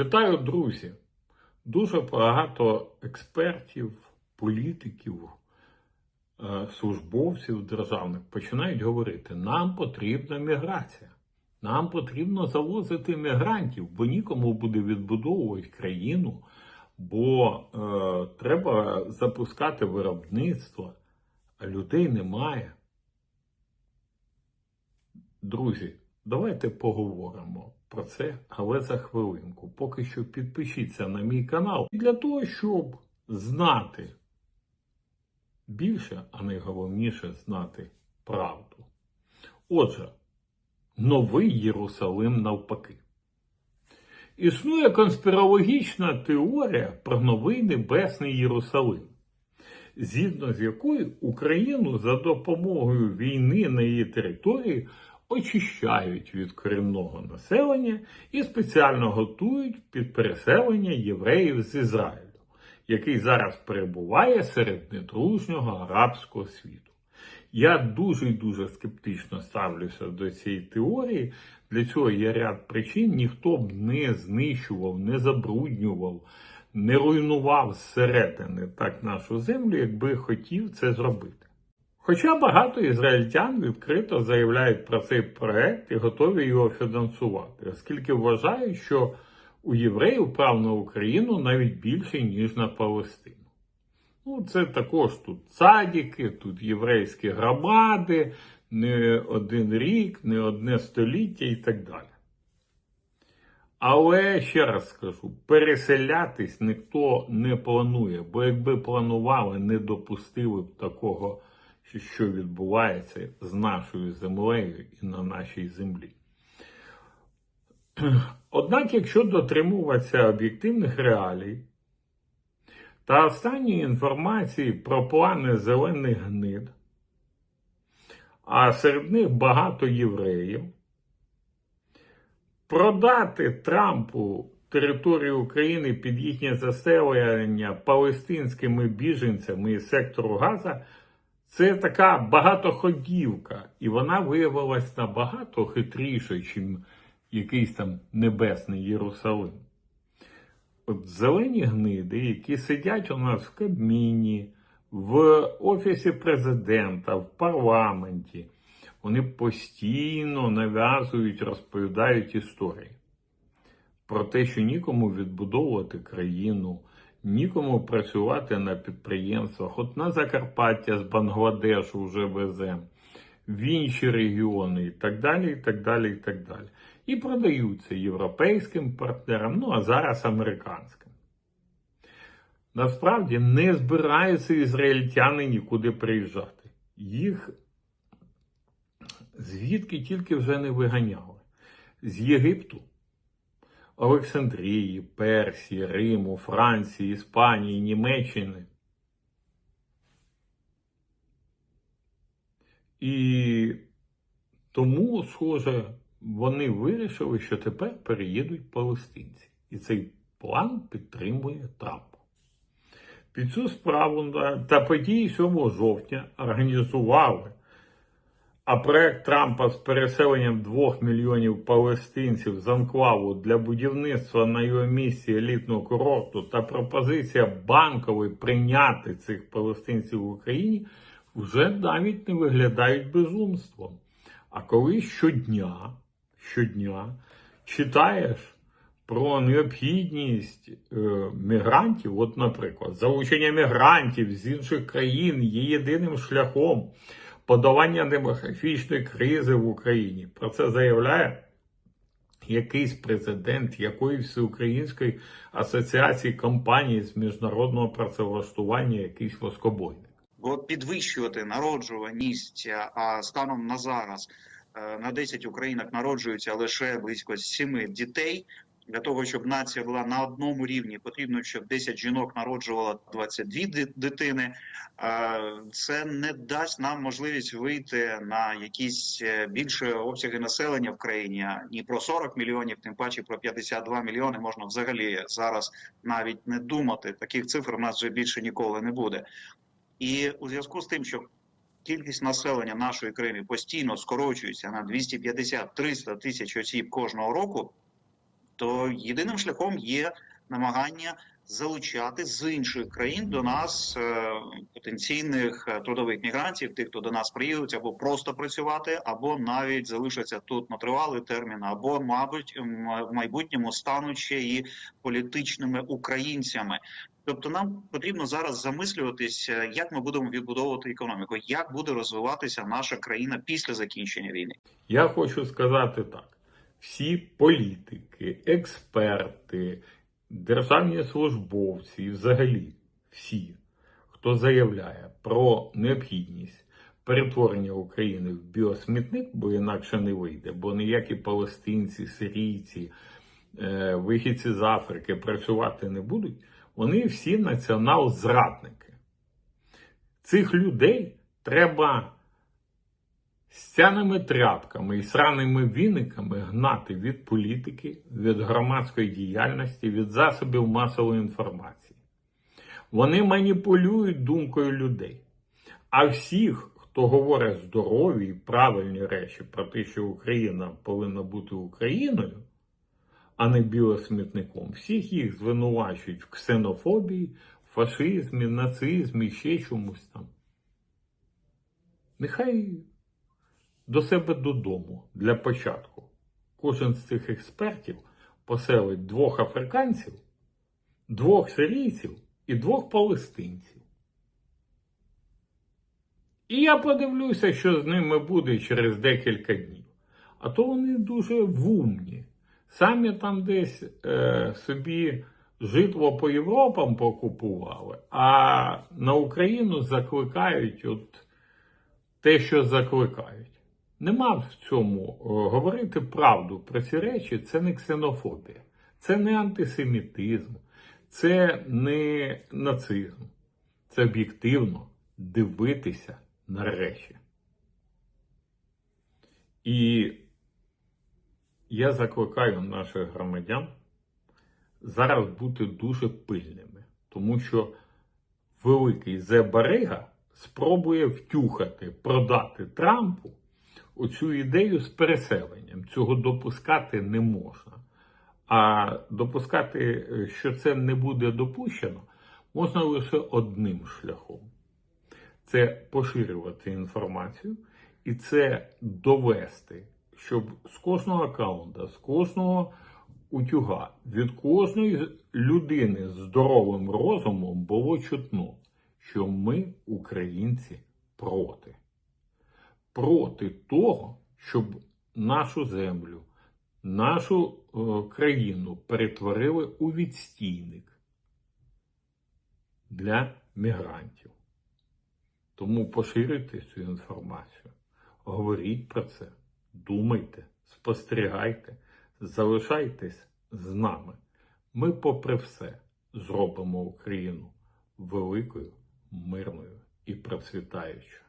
Вітаю, друзі! Дуже багато експертів, політиків, е, службовців державних починають говорити: нам потрібна міграція, нам потрібно завозити мігрантів, бо нікому буде відбудовувати країну, бо е, треба запускати виробництво, а людей немає. Друзі, давайте поговоримо про це, але за хвилинку. Поки що підпишіться на мій канал для того, щоб знати більше, а найголовніше знати правду. Отже, новий Єрусалим навпаки. Існує конспірологічна теорія про новий небесний Єрусалим, згідно з якою Україну за допомогою війни на її території очищають від корінного населення і спеціально готують під переселення євреїв з Ізраїлю, який зараз перебуває серед недружнього арабського світу. Я дуже і дуже скептично ставлюся до цієї теорії. Для цього є ряд причин. Ніхто б не знищував, не забруднював, не руйнував зсередини так нашу землю, якби хотів це зробити. Хоча багато ізраїльтян відкрито заявляють про цей проект і готові його фінансувати, оскільки вважають, що у євреїв прав на Україну навіть більше, ніж на Палестину. Ну, це також тут цадіки, тут єврейські громади, не один рік, не одне століття і так далі. Але ще раз скажу: переселятись ніхто не планує, бо якби планували, не допустили б такого, що відбувається з нашою землею і на нашій землі. Однак, якщо дотримуватися об'єктивних реалій та останньої інформації про плани зелених гнид, а серед них багато євреїв, продати Трампу територію України під їхнє заселення палестинськими біженцями із сектору Газа це така багатоходівка, і вона виявилась набагато хитрішою, ніж якийсь там небесний Єрусалим. От зелені гниди, які сидять у нас в Кабміні, в Офісі президента, в парламенті, вони постійно нав'язують, розповідають історії про те, що нікому відбудовувати країну, нікому працювати на підприємствах. От на Закарпаття з Бангладешу вже веземо, в інші регіони і так далі, і так далі, і так далі. І продаються європейським партнерам, ну а зараз американським. Насправді не збираються ізраїльтяни нікуди приїжджати. Їх звідки тільки вже не виганяли. З Єгипту, Олександрії, Персії, Риму, Франції, Іспанії, Німеччини. І тому, схоже, вони вирішили, що тепер переїдуть палестинці. І цей план підтримує Трамп. Під цю справу та події 7 жовтня організували. А проект Трампа з переселенням 2 мільйонів палестинців з анклаву для будівництва на його місці елітного курорту та пропозиція банкової прийняти цих палестинців в Україні вже навіть не виглядають безумством. А коли щодня, щодня читаєш про необхідність е, мігрантів, от, наприклад, залучення мігрантів з інших країн є єдиним шляхом подолання демографічної кризи в Україні. Про це заявляє якийсь президент якоїсь всеукраїнської асоціації компаній з міжнародного працевлаштування, якийсь воскобойник. Бо підвищувати народжуваність, а станом на зараз е, на 10 українок народжується лише близько 7 дітей. Для того щоб нація була на одному рівні, потрібно, щоб 10 жінок народжувало 22 дитини. Це не дасть нам можливість вийти на якісь е, більше обсяги населення в країні. Ні про 40 мільйонів, тим паче про 52 мільйони можна взагалі зараз навіть не думати. Таких цифр у нас вже більше ніколи не буде. І у зв'язку з тим, що кількість населення нашої країни постійно скорочується на 250-300 тисяч осіб кожного року то єдиним шляхом є намагання залучати з інших країн до нас е, потенційних е, трудових мігрантів, тих, хто до нас приїдуть, або просто працювати, або навіть залишаться тут на тривалий термін, або, мабуть, в майбутньому стануть ще і політичними українцями. Тобто нам потрібно зараз замислюватися, як ми будемо відбудовувати економіку, як буде розвиватися наша країна після закінчення війни. Я хочу сказати так: всі політики, експерти, державні службовці, і взагалі всі, хто заявляє про необхідність перетворення України в біосмітник, бо інакше не вийде, бо ніякі палестинці, сирійці, е, вихідці з Африки працювати не будуть, вони всі націонал-зрадники. Цих людей треба стяними тряпками і сраними віниками гнати від політики, від громадської діяльності, від засобів масової інформації. Вони маніпулюють думкою людей. А всіх, хто говорить здорові і правильні речі про те, що Україна повинна бути Україною, а не біосмітником, всіх їх звинувачують в ксенофобії, фашизмі, нацизмі, ще чомусь там. Нехай до себе додому для початку. Кожен з цих експертів поселить двох африканців, двох сирійців і двох палестинців. І я подивлюся, що з ними буде через декілька днів. А то вони дуже вумні. Самі там десь е, собі житло по Європам покупували, а на Україну закликають от те, що закликають. Нема в цьому е, говорити правду про ці речі це не ксенофобія, це не антисемітизм, це не нацизм. Це об'єктивно дивитися на речі. І я закликаю наших громадян зараз бути дуже пильними, тому що великий Зе Барига спробує втюхати, продати Трампу оцю ідею з переселенням. Цього допускати не можна. А допускати, що це не буде допущено, можна лише одним шляхом: це поширювати інформацію і це довести, щоб з кожного аккаунта, з кожного утюга, від кожної людини з здоровим розумом було чутно, що ми, українці, проти проти того, щоб нашу землю, нашу е, країну перетворили у відстійник для мігрантів. Тому поширюйте цю інформацію, говоріть про це, думайте, спостерігайте, залишайтесь з нами. Ми, попри все, зробимо Україну великою, мирною і процвітаючою.